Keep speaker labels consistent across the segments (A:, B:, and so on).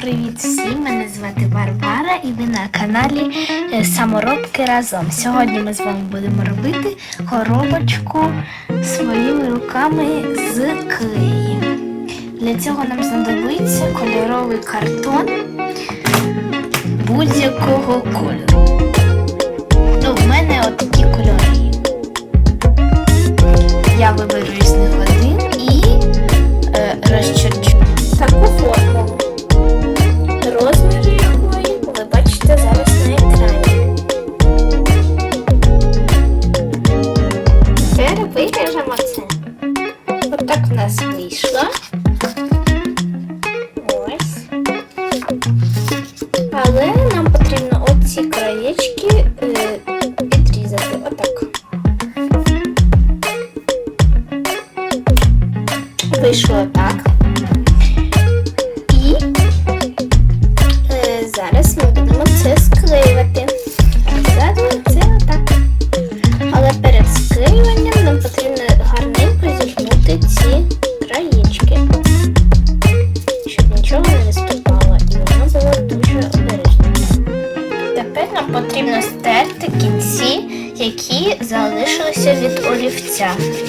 A: Привіт всім! Мене звати Варвара і ви на каналі е, Саморобки разом. Сьогодні ми з вами будемо робити коробочку своїми руками з клею. Для цього нам знадобиться кольоровий картон будь-якого кольору. Нас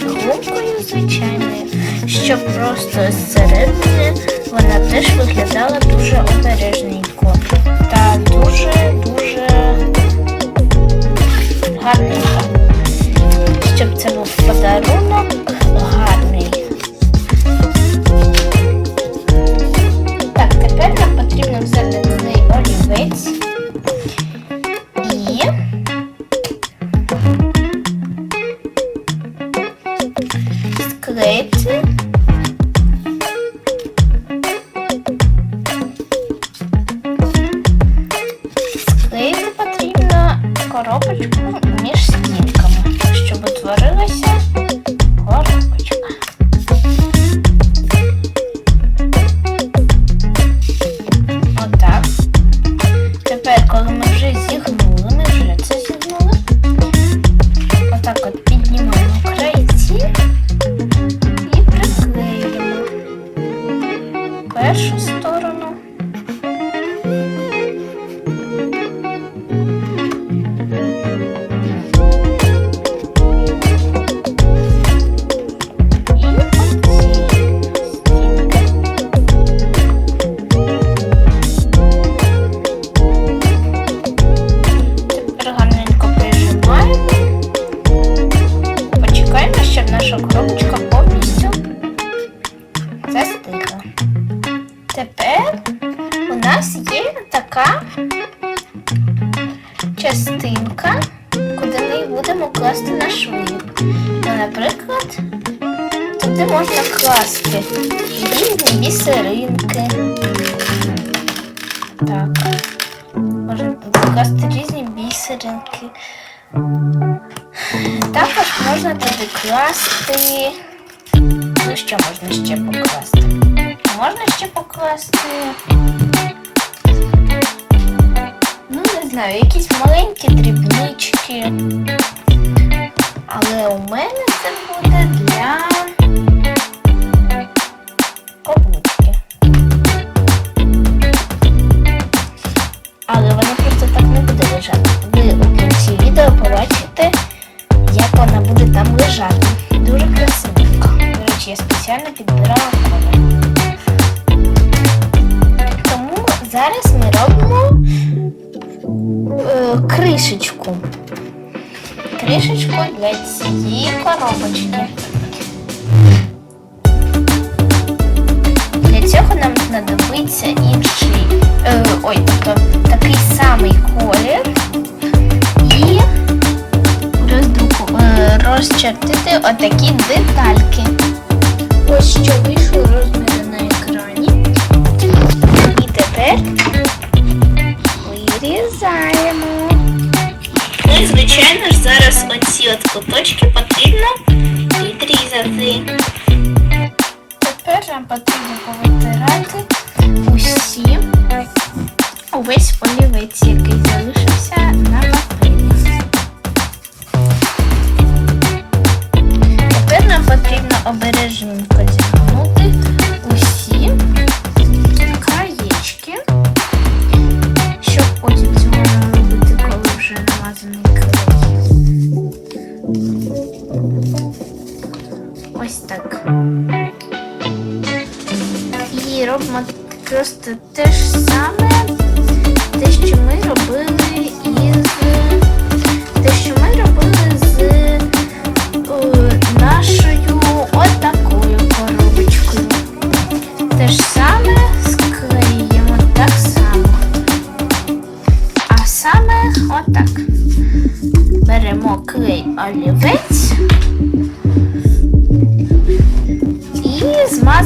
A: Гумкою звичайною, щоб просто зсередини вона теж виглядала дуже обережненько та дуже-дуже гарненько. Щоб це був подарунок гарний. Так, тепер нам потрібно взяти першу туди можна класти різні бісеринки. Так. Можна класти різні бісеринки. Також можна туди класти. Ну, що можна ще покласти? Можна ще покласти. Ну, не знаю, якісь маленькі дрібнички. Але у мене це буде для буде там лежати. Дуже красиво. До речі, я спеціально підбирала колір. Тому зараз ми робимо е, кришечку. Кришечку для цієї коробочки. І звичайно ж зараз оці от куточки потрібно відрізати. Тепер нам потрібно повитирати усі увесь олівець, який залишився на папері. Тепер нам потрібно обережненько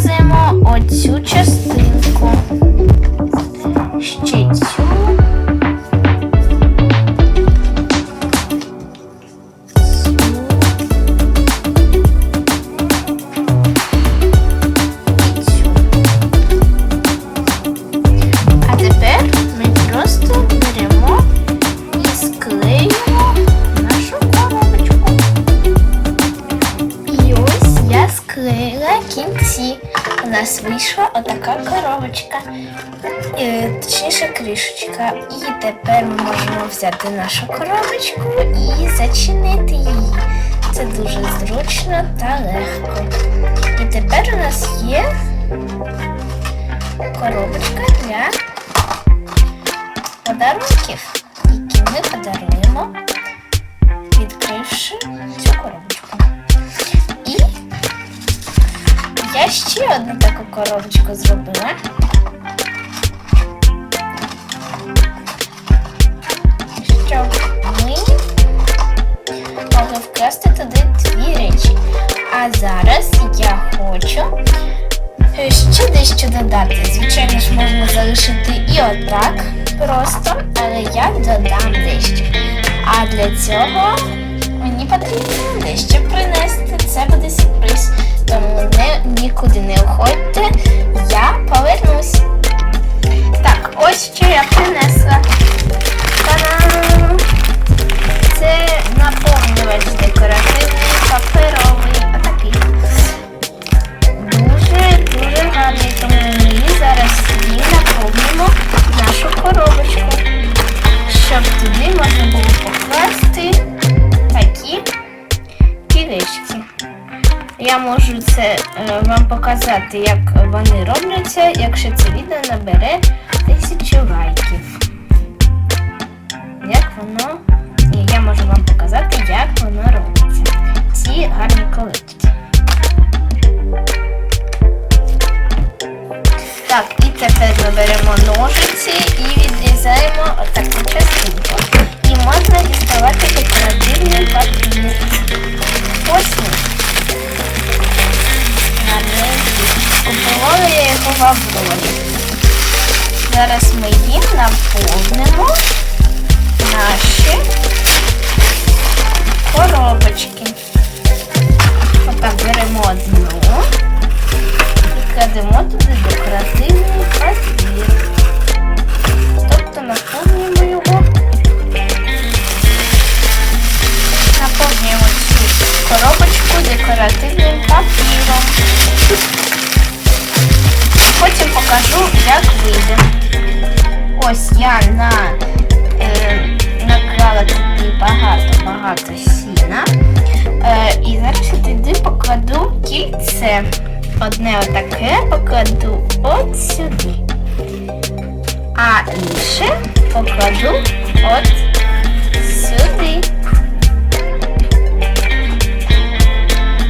A: змазуємо оцю частинку. Ще нас вийшла отака коробочка, е, точніше кришечка. І тепер ми можемо взяти нашу коробочку і зачинити її. Це дуже зручно та легко. І тепер у нас є коробочка для подарунків, які ми подаруємо, відкривши цю коробочку. Я ще одну таку коробочку зробила. Щоб ми могли вкласти туди дві речі. А зараз я хочу ще дещо додати. Звичайно ж, можна залишити і отак просто, але я додам дещо. А для цього мені потрібно дещо принести. Це буде сюрприз. Тому не, нікуди не уходьте. Я повернусь. Так, ось що я принесла. Та-дам! Це наповнювач декоративний, паперовий, показати, як вони робляться, якщо це відео набере Аврорі. Зараз ми їм наповнимо наші коробочки. Отак беремо одну і кладемо туди декоративний Одне отаке покладу от сюди. А інше покладу от сюди.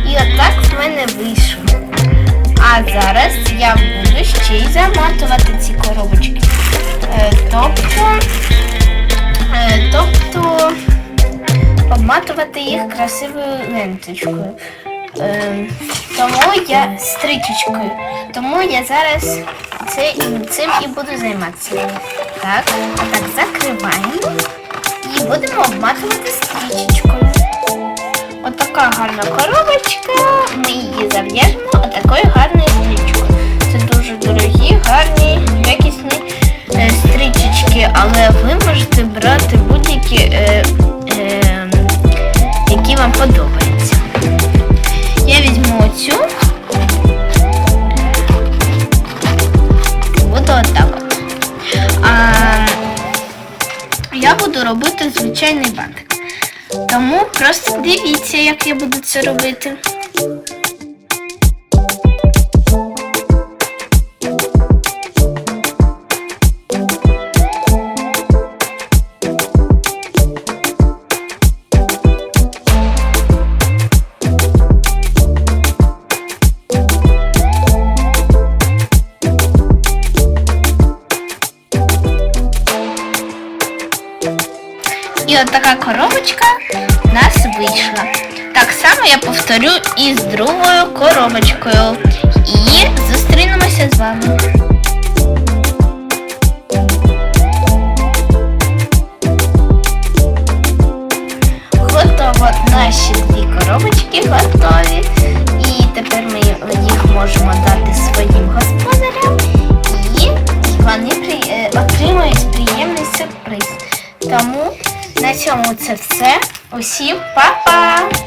A: І отак в мене вийшло. А зараз я буду ще й заматувати ці коробочки. Е, тобто, е, тобто обматувати їх красивою ленточкою. Е, тому я стрічечкою. Тому я зараз це, цим і буду займатися. Так, так закриваємо і будемо обматувати стрічечкою. Отака гарна коробочка. Ми її зав'яжемо отакою гарною стрічкою. Це дуже дорогі, гарні, якісні е, стрічечки, але ви можете брати будь-які, е, Дивіться, як я буду це робити. І от така коробочка нас вийшла. Так само я повторю і з другою коробочкою. І зустрінемося з вами. Готово. Наші дві коробочки готові. І тепер ми їх можемо дати своїм господарям. І вони е, отримують приємний сюрприз. Тому на цьому це все. Усім па-па!